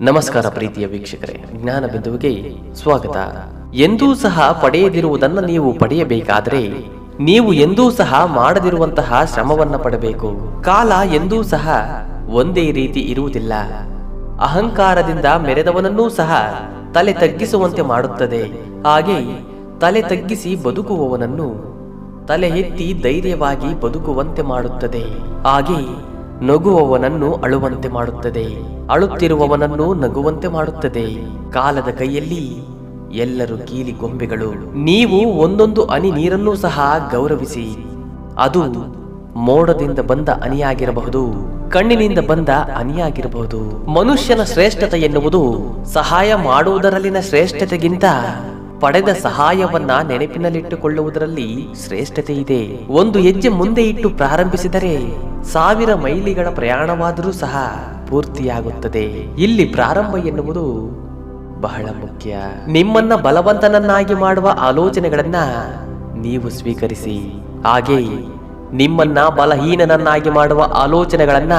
ನಮಸ್ಕಾರ ಪ್ರೀತಿಯ ವೀಕ್ಷಕರೇ, ಜ್ಞಾನ ಬಿಂದುವಿಗೆ ಸ್ವಾಗತ. ಎಂದೂ ಸಹ ಪಡೆಯದಿರುವುದನ್ನು ನೀವು ಪಡೆಯಬೇಕಾದರೆ, ನೀವು ಎಂದೂ ಸಹ ಮಾಡದಿರುವಂತಹ ಶ್ರಮವನ್ನ ಪಡಬೇಕು. ಕಾಲ ಎಂದೂ ಸಹ ಒಂದೇ ರೀತಿ ಇರುವುದಿಲ್ಲ. ಅಹಂಕಾರದಿಂದ ಮೆರೆದವನನ್ನೂ ಸಹ ತಲೆ ತಗ್ಗಿಸುವಂತೆ ಮಾಡುತ್ತದೆ. ಹಾಗೆ ತಲೆ ತಗ್ಗಿಸಿ ಬದುಕುವವನನ್ನು ತಲೆ ಎತ್ತಿ ಧೈರ್ಯವಾಗಿ ಬದುಕುವಂತೆ ಮಾಡುತ್ತದೆ. ಹಾಗೆ ನಗುವವನನ್ನು ಅಳುವಂತೆ ಮಾಡುತ್ತದೆ. ಅಳುತ್ತಿರುವವನನ್ನು ನಗುವಂತೆ ಮಾಡುತ್ತದೆ. ಕಾಲದ ಕೈಯಲ್ಲಿ ಎಲ್ಲರೂ ಕೀಲಿ ಗೊಂಬೆಗಳು. ನೀವು ಒಂದೊಂದು ಅನಿ ನೀರನ್ನೂ ಸಹ ಗೌರವಿಸಿ. ಅದು ಮೋಡದಿಂದ ಬಂದ ಅನಿಯಾಗಿರಬಹುದು ಕಣ್ಣಿನಿಂದ ಬಂದ ಅನಿಯಾಗಿರಬಹುದು ಮನುಷ್ಯನ ಶ್ರೇಷ್ಠತೆ ಎನ್ನುವುದು ಸಹಾಯ ಮಾಡುವುದರಲ್ಲಿನ ಶ್ರೇಷ್ಠತೆಗಿಂತ ಪಡೆದ ಸಹಾಯವನ್ನ ನೆನಪಿನಲ್ಲಿಟ್ಟುಕೊಳ್ಳುವುದರಲ್ಲಿ ಶ್ರೇಷ್ಠತೆ ಇದೆ ಒಂದು ಹೆಜ್ಜೆ ಮುಂದೆ ಇಟ್ಟು ಪ್ರಾರಂಭಿಸಿದರೆ ಸಾವಿರ ಮೈಲಿಗಳ ಪ್ರಯಾಣವಾದರೂ ಸಹ ಪೂರ್ತಿಯಾಗುತ್ತದೆ. ಇಲ್ಲಿ ಪ್ರಾರಂಭ ಎನ್ನುವುದು ಬಹಳ ಮುಖ್ಯ. ನಿಮ್ಮನ್ನ ಬಲವಂತನನ್ನಾಗಿ ಮಾಡುವ ಆಲೋಚನೆಗಳನ್ನ ನೀವು ಸ್ವೀಕರಿಸಿ. ಹಾಗೆ ನಿಮ್ಮನ್ನ ಬಲಹೀನನನ್ನಾಗಿ ಮಾಡುವ ಆಲೋಚನೆಗಳನ್ನ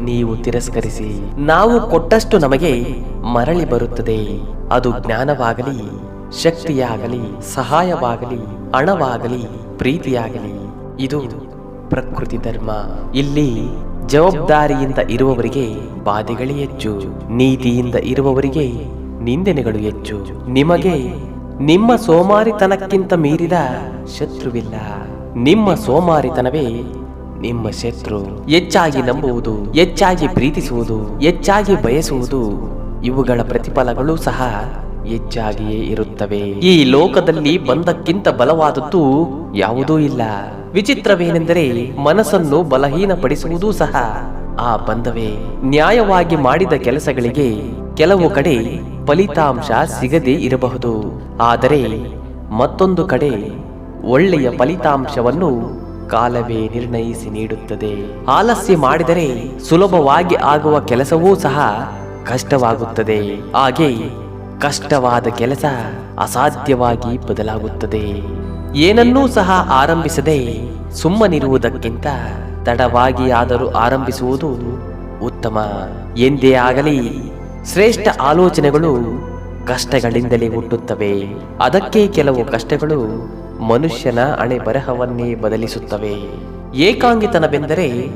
ನೀವು ತಿರಸ್ಕರಿಸಿ. ನಾವು ಕೊಟ್ಟಷ್ಟು ನಮಗೆ ಮರಳಿ ಬರುತ್ತದೆ. ಅದು ಜ್ಞಾನವಾಗಲಿ ಶಕ್ತಿಯಾಗಲಿ, ಸಹಾಯವಾಗಲಿ, ಹಣವಾಗಲಿ, ಪ್ರೀತಿಯಾಗಲಿ, ಇದು ಪ್ರಕೃತಿ ಧರ್ಮ. ಇಲ್ಲಿ ಜವಾಬ್ದಾರಿಯಿಂದ ಇರುವವರಿಗೆ ಬಾಧೆಗಳೇ ಹೆಚ್ಚು, ನೀತಿಯಿಂದ ಇರುವವರಿಗೆ ನಿಂದನೆಗಳು ಹೆಚ್ಚು. ನಿಮಗೆ ನಿಮ್ಮ ಸೋಮಾರಿತನಕ್ಕಿಂತ ಮೀರಿದ ಶತ್ರುವಿಲ್ಲ. ನಿಮ್ಮ ಸೋಮಾರಿತನವೇ ನಿಮ್ಮ ಶತ್ರು. ಹೆಚ್ಚಾಗಿ ನಂಬುವುದು, ಹೆಚ್ಚಾಗಿ ಪ್ರೀತಿಸುವುದು, ಹೆಚ್ಚಾಗಿ ಬಯಸುವುದು ಇವುಗಳ ಪ್ರತಿಫಲಗಳು ಸಹ ಹೆಚ್ಚಾಗಿಯೇ ಇರುತ್ತವೆ. ಈ ಲೋಕದಲ್ಲಿ ಬಂದಕ್ಕಿಂತ ಬಲವಾದದ್ದು ಯಾವುದೂ ಇಲ್ಲ. ವಿಚಿತ್ರವೇನೆಂದರೆ ಮನಸ್ಸನ್ನು ಬಲಹೀನಪಡಿಸುವುದೂ ಸಹ. ಆ ಬಂಧವೇ, ನ್ಯಾಯವಾಗಿ ಮಾಡಿದ ಕೆಲಸಗಳಿಗೆ ಕೆಲವು ಕಡೆ ಫಲಿತಾಂಶ ಸಿಗದೇ ಇರಬಹುದು. ಆದರೆ ಮತ್ತೊಂದು ಕಡೆ ಒಳ್ಳೆಯ ಫಲಿತಾಂಶವನ್ನು ಕಾಲವೇ ನಿರ್ಣಯಿಸಿ ನೀಡುತ್ತದೆ. ಆಲಸ್ಯ ಮಾಡಿದರೆ ಸುಲಭವಾಗಿ ಆಗುವ ಕೆಲಸವೂ ಸಹ ಕಷ್ಟವಾಗುತ್ತದೆ. ಹಾಗೆ ಕಷ್ಟವಾದ ಕೆಲಸ ಅಸಾಧ್ಯವಾಗಿ ಬದಲಾಗುತ್ತದೆ. ಏನನ್ನೂ ಸಹ ಆರಂಭಿಸದೆ ಸುಮ್ಮನಿರುವುದಕ್ಕಿಂತ ತಡವಾಗಿ ಆದರೂ ಆರಂಭಿಸುವುದು ಉತ್ತಮ. ಎಂದೇ ಆಗಲಿ, ಶ್ರೇಷ್ಠ ಆಲೋಚನೆಗಳು ಕಷ್ಟಗಳಿಂದಲೇ ಹುಟ್ಟುತ್ತವೆ. ಅದಕ್ಕೆ ಕೆಲವು ಕಷ್ಟಗಳು ಮನುಷ್ಯನ ಹಣೆ ಬರಹವನ್ನೇ ಬದಲಿಸುತ್ತವೆ. ಏಕಾಂಗಿತನವೆಂದರೆ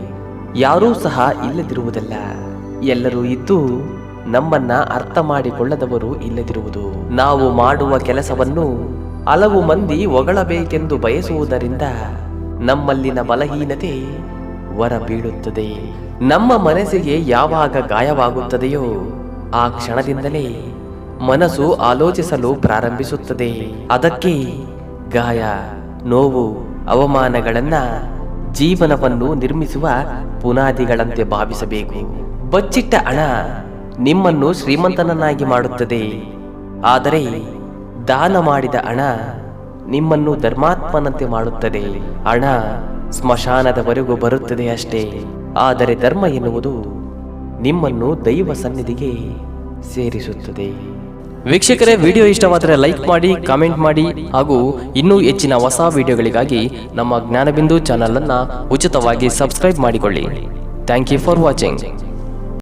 ಯಾರೂ ಸಹ ಇಲ್ಲದಿರುವುದಲ್ಲ. ಎಲ್ಲರೂ ಇದ್ದು ನಮ್ಮನ್ನ ಅರ್ಥ ಮಾಡಿಕೊಳ್ಳದವರು ಇಲ್ಲದಿರುವುದು. ನಾವು ಮಾಡುವ ಕೆಲಸವನ್ನು ಹಲವು ಮಂದಿ ಹೊಗಳಬೇಕೆಂದು ಬಯಸುವುದರಿಂದ ನಮ್ಮಲ್ಲಿನ ಬಲಹೀನತೆ ವರ ಬೀಳುತ್ತದೆ ನಮ್ಮ ಮನಸ್ಸಿಗೆ ಯಾವಾಗ ಗಾಯವಾಗುತ್ತದೆಯೋ ಆ ಕ್ಷಣದಿಂದಲೇ ಮನಸ್ಸು ಆಲೋಚಿಸಲು ಪ್ರಾರಂಭಿಸುತ್ತದೆ. ಅದಕ್ಕೆ ಗಾಯ, ನೋವು, ಅವಮಾನಗಳನ್ನ ಜೀವನವನ್ನು ನಿರ್ಮಿಸುವ ಪುನಾದಿಗಳಂತೆ ಭಾವಿಸಬೇಕು. ಬಚ್ಚಿಟ್ಟ ಹಣ ನಿಮ್ಮನ್ನು ಶ್ರೀಮಂತನನ್ನಾಗಿ ಮಾಡುತ್ತದೆ. ಆದರೆ ದಾನ ಮಾಡಿದ ಹಣ ನಿಮ್ಮನ್ನು ಧರ್ಮಾತ್ಮನಂತೆ ಮಾಡುತ್ತದೆ. ಹಣ ಸ್ಮಶಾನದವರೆಗೂ ಬರುತ್ತದೆ ಅಷ್ಟೇ. ಆದರೆ ಧರ್ಮ ಎನ್ನುವುದು ನಿಮ್ಮನ್ನು ದೈವ ಸನ್ನಿಧಿಗೆ ಸೇರಿಸುತ್ತದೆ. ವೀಕ್ಷಕರೇ, ವಿಡಿಯೋ ಇಷ್ಟವಾದರೆ ಲೈಕ್ ಮಾಡಿ, ಕಾಮೆಂಟ್ ಮಾಡಿ ಹಾಗೂ ಇನ್ನೂ ಹೆಚ್ಚಿನ ಹೊಸ ವಿಡಿಯೋಗಳಿಗಾಗಿ ನಮ್ಮ ಜ್ಞಾನಬಿಂದು ಚಾನಲ್ ಅನ್ನ ಉಚಿತವಾಗಿ ಸಬ್ಸ್ಕ್ರೈಬ್ ಮಾಡಿಕೊಳ್ಳಿ. Thank you for watching.